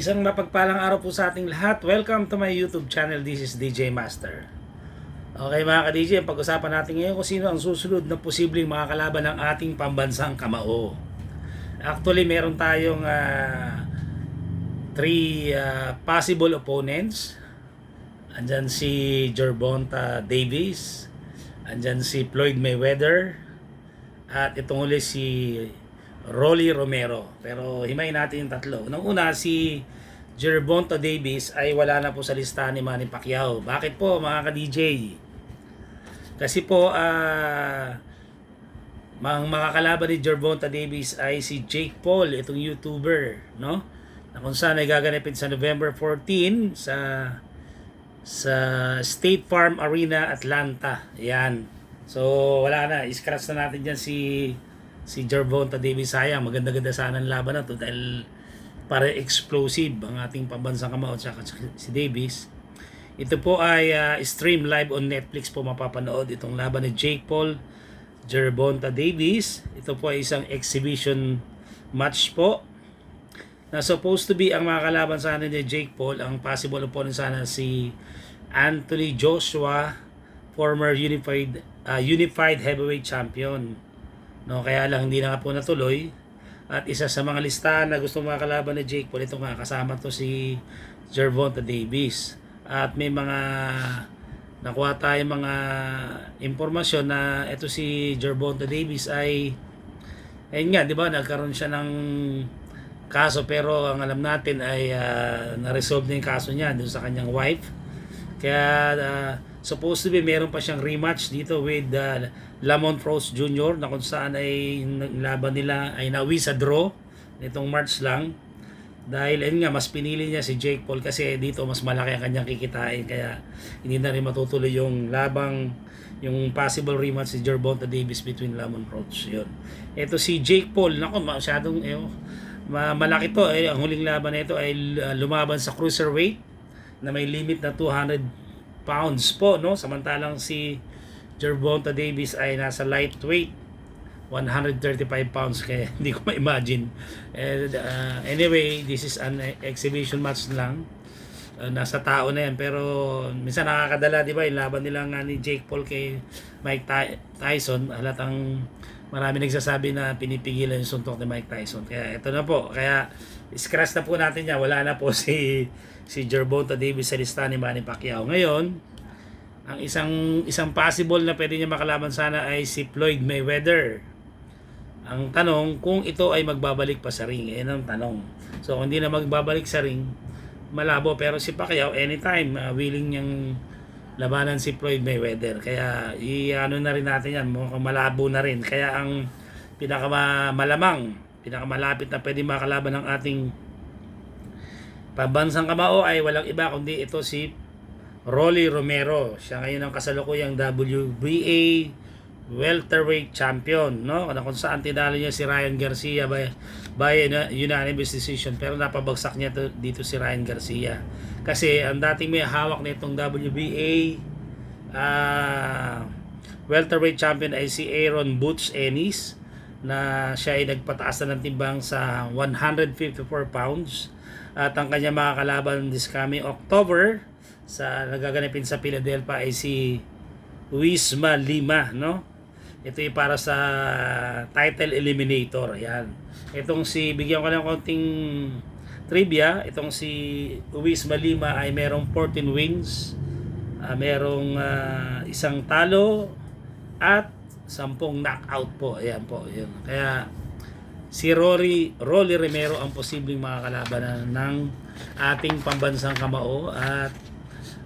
Isang mapagpalang araw po sa ating lahat. Welcome to my YouTube channel. This is DJ Master. Okay mga ka-DJ, pag-usapan natin ngayon kung sino ang susunod na posibleng mga kalaban ng ating pambansang kamao. Actually, meron tayong ah, three ah, possible opponents. Andyan si Gervonta Davis. Andyan si Floyd Mayweather. At itong huli si Rolly Romero. Pero himayin natin yung tatlo. Nung una, si Gervonta Davis ay wala na po sa listahan ni Manny Pacquiao. Bakit po mga ka-DJ? Kasi po, ah, mga mga kalaban ni Gervonta Davis ay si Jake Paul, itong YouTuber, no? Na kung saan ay gaganapin sa November 14 sa sa State Farm Arena, Atlanta. Yan. So, wala na. Scratch na natin dyan si si Gervonta Davis. Sayang, maganda-ganda sana ang laban na to dahil para explosive ang ating pambansang kamao at si Davis. Ito po ay ah, stream live on Netflix po mapapanood itong laban ni Jake Paul, Gervonta Davis. Ito po ay isang exhibition match po na supposed to be ang mga kalaban sana ni Jake Paul, ang possible opponent sana si Anthony Joshua, former unified ah, unified heavyweight champion. No, kaya lang hindi na nga po natuloy. At isa sa mga listahan na gusto mga kalaban ni Jake Paul, ito nga kasama to si Gervonta Davis. At may mga nakuha tayo mga impormasyon na ito si Gervonta Davis ay ayun nga, di ba, nagkaroon siya ng kaso pero ang alam natin ay ah, na-resolve na yung kaso niya dun sa kanyang wife. Kaya ah, supposed to be meron pa siyang rematch dito with uh, Lamont Frost Jr. na kung saan ay laban nila ay nawi sa draw nitong March lang. Dahil ayun nga, mas pinili niya si Jake Paul kasi dito mas malaki ang kanyang kikitain kaya hindi na rin matutuloy yung labang yung possible rematch si Gervonta Davis between Lamont Frost. Yun. Ito si Jake Paul, nako masyadong eh, ma- malaki to eh. Ang huling laban nito ay uh, lumaban sa cruiserweight na may limit na 200 pounds po, no? Samantalang si Gervonta Davis ay nasa lightweight 135 pounds kaya hindi ko ma-imagine. And, uh, anyway, this is an exhibition match lang. Uh, nasa tao na yan pero minsan nakakadala di ba yung laban nila nga ni Jake Paul kay Mike Ty- Tyson halatang marami nagsasabi na pinipigilan yung suntok ni Mike Tyson. Kaya ito na po. Kaya scratch na po natin yan. Wala na po si si Gervonta Davis sa lista ni Manny Pacquiao. Ngayon ang isang isang possible na pwede niya makalaban sana ay si Floyd Mayweather. Ang tanong kung ito ay magbabalik pa sa ring yan ang tanong. So kung hindi na magbabalik sa ring malabo. Pero si Pacquiao anytime uh, willing niyang labanan si Floyd Mayweather. Kaya i-ano na rin natin yan. Mukhang malabo na rin. Kaya ang pinakamalamang pinakamalapit na pwede makalaban ng ating pambansang kamao ay walang iba kundi ito si Rolly Romero. Siya ngayon ang kasalukuyang WBA welterweight champion no? Kung saan tinalo niya si Ryan Garcia by, by una- unanimous decision. Pero napabagsak niya to, dito si Ryan Garcia kasi ang dating may hawak nitong WBA ah welterweight champion ay si Aaron Butch Ennis na siya ay nagpataas na ng timbang sa 154 pounds at ang kanya mga kalaban this coming October sa nagaganapin sa Philadelphia ay si Wisma Lima, no? Ito ay para sa title eliminator. Ayan. Itong si, bigyan ko ng konting trivia. Itong si Wisma Lima ay merong 14 wins. ah, merong ah, isang talo at 10 knockout po. Ayan po. Yun. Kaya si Rory, Rolly Romero ang posibleng makakalaban ng ating pambansang kamao at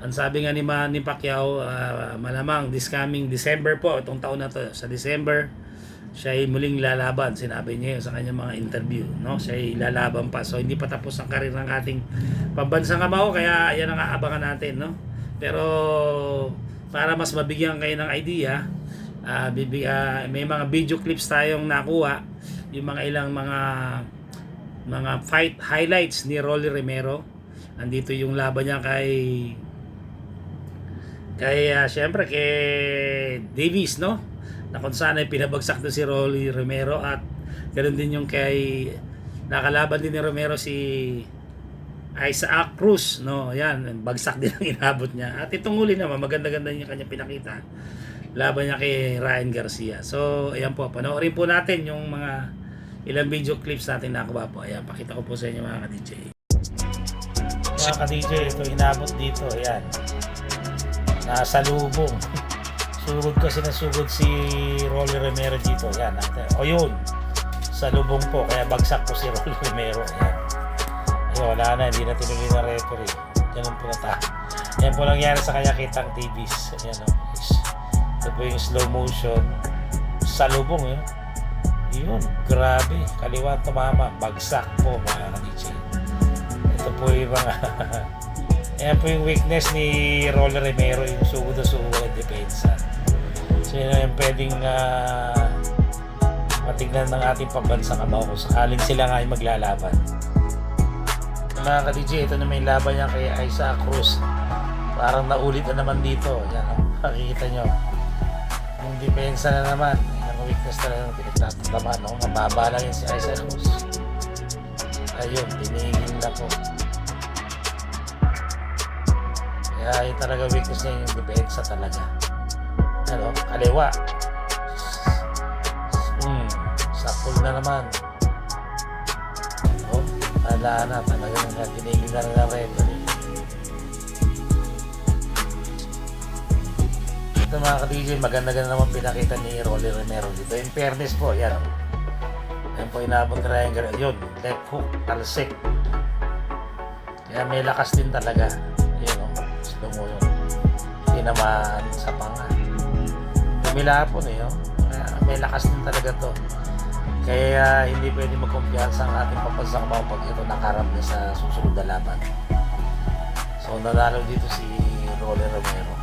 ang sabi nga ni Manny Pacquiao, ah, malamang this coming December po, itong taon na to, sa December, siya ay muling lalaban. Sinabi niya sa kanyang mga interview. No? Siya ay lalaban pa. So, hindi pa tapos ang karir ng ating pambansang kamao. Kaya, yan ang aabangan natin. No? Pero, para mas mabigyan kayo ng idea, ah, bibig, ah, may mga video clips tayong nakuha. Yung mga ilang mga mga fight highlights ni Rolly Romero. Andito yung laban niya kay kay uh, syempre kay Davis no na kung saan ay pinabagsak na si Rolly Romero at ganoon din yung kay nakalaban din ni Romero si Isaac Cruz, no? Yan, bagsak din ang inabot niya. At itong huli naman, maganda-ganda niya kanya pinakita. Laban niya kay Ryan Garcia. So, ayan po, panoorin po natin yung mga ilang video clips natin nakuha po. Ayan, pakita ko po sa inyo mga ka-DJ. Mga ka-DJ, ito inabot dito. Ayan. Nasa lubong. Sugod kasi na sugod si Rolly Romero dito. Ayan. natin. O yun. Sa lubong po. Kaya bagsak po si Rolly Romero. Ayan. Ayun, wala na. Hindi na tinuloy na referee. Ganun po na ta. Yan po nangyari sa kanya kitang TVs. Ayan o. Ito po yung slow motion. Sa lubong yun. Yun. Grabe. Kaliwa tumama. Bagsak po mga ka-DJ. Ito po yung mga Ayan po yung weakness ni Rolly Romero, yung sugod na sugod at depensa. Yun yung pwedeng uh, matignan ng ating pambansang kamao kung sakaling sila nga ay maglalaban. Mga ka-DJ, ito na may laban niya kay Isaac Cruz. Parang naulit na naman dito. Yan, oh, makikita nyo. Yung depensa na naman. Yung weakness na lang pinagtataman. No? Mababa lang yun si Isaac Cruz. Ayun, tinigil na po. Kaya yun talaga weakness niya yung depensa talaga. Ano, kaliwa. Hmm, sakol na naman. Oh, wala na talaga nga tinigil na rin. Ito mga ka-DJ, maganda-ganda naman pinakita ni Rolly Romero dito. In fairness po, yan. Yan po inabot triangle. Yun, left hook, talsik. Kaya may lakas din talaga. Yun, oh, slow mo yun. Hindi naman sa panga. Lumilapon eh, oh. May lakas din talaga to. Kaya hindi pwede magkumpiyansa ang ating pampansang mga pag ito nakarap na sa susunod na laban. So nanalo dito si Rolly Romero.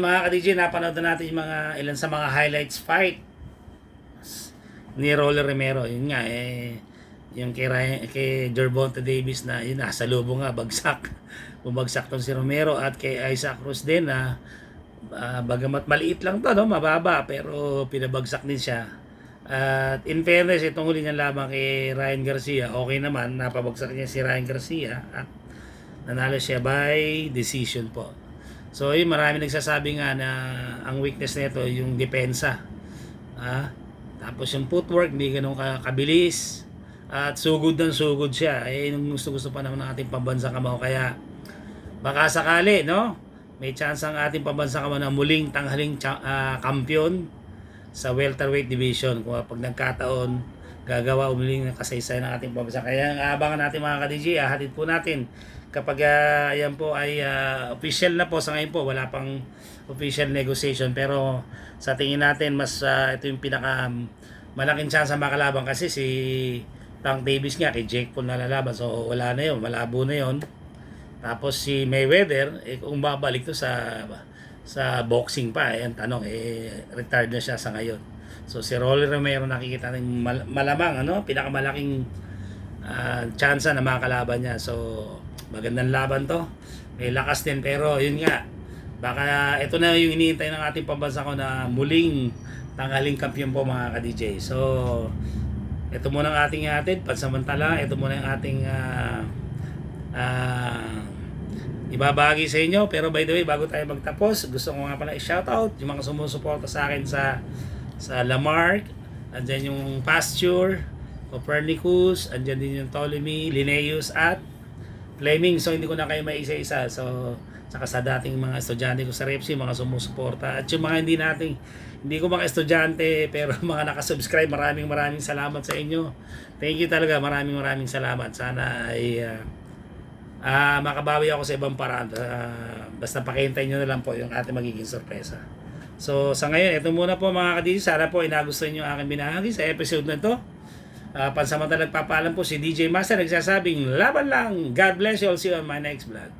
Mga ka-DJ, napanood na natin yung mga ilan sa mga highlights fight ni Rolly Romero. Yun nga, eh, yung kay, Ryan, kay Gervonta Davis na yun, nasa lubong nga, bagsak. Bumagsak tong si Romero at kay Isaac Cruz din na ah, bagamat maliit lang to, no? mababa, pero pinabagsak din siya. At in fairness, itong huli niyang laban kay Ryan Garcia, okay naman, napabagsak niya si Ryan Garcia at nanalo siya by decision po. So, yun, marami nagsasabi nga na ang weakness nito yung depensa. Ah, tapos yung footwork, hindi ganun ka- kabilis. At sugod ng sugod siya. Eh, yung gusto-gusto pa naman ng ating pambansang kamao. Kaya, baka sakali, no? May chance ang ating pambansang kamao na muling tanghaling ah, kampiyon sa welterweight division. Kung pag nagkataon, gagawa umuling ng kasaysayan ng ating pambansa. Kaya ang abangan natin mga ka-DJ, ah, hatid po natin kapag ah, yan po ay ah, official na po sa ngayon po, wala pang official negotiation pero sa tingin natin mas ah, ito yung pinaka um, malaking chance na makalaban kasi si Tank Davis nga kay Jake Paul nalalaban so wala na yun, malabo na yun tapos si Mayweather eh, kung babalik to sa sa boxing pa eh, ang tanong eh retired na siya sa ngayon so si Rolly Romero nakikita ng mal- malamang ano pinakamalaking ah, chance na makakalaban niya. So, magandang laban to. May lakas din pero yun nga. Baka ito na yung iniintay ng ating pambansa ko na muling tanghaling kampiyon po mga ka-DJ. So, ito muna ang ating hatid. Pansamantala, ito muna yung ating ah, ah, ibabagi sa inyo. Pero by the way, bago tayo magtapos, gusto ko nga pala i-shoutout yung mga sumusuporta sa akin sa sa Lamarck, andyan yung Pasture, Copernicus, andyan din yung Ptolemy, Linnaeus at Fleming. So hindi ko na kayo maisa-isa. So saka sa dating mga estudyante ko sa Repsi, mga sumusuporta. At yung mga hindi nating, hindi ko mga estudyante, pero mga nakasubscribe, maraming maraming salamat sa inyo. Thank you talaga, maraming maraming salamat. Sana ay ah, ah, makabawi ako sa ibang paraan. Ah, basta pakihintay nyo na lang po yung ating magiging sorpresa. So sa ngayon, ito muna po mga kadiji. Sana po ay nagustuhan nyo aking binahagi sa episode na ito. Uh, pansamantala nagpapaalam po si DJ Master nagsasabing laban lang. God bless you. I'll see you on my next vlog.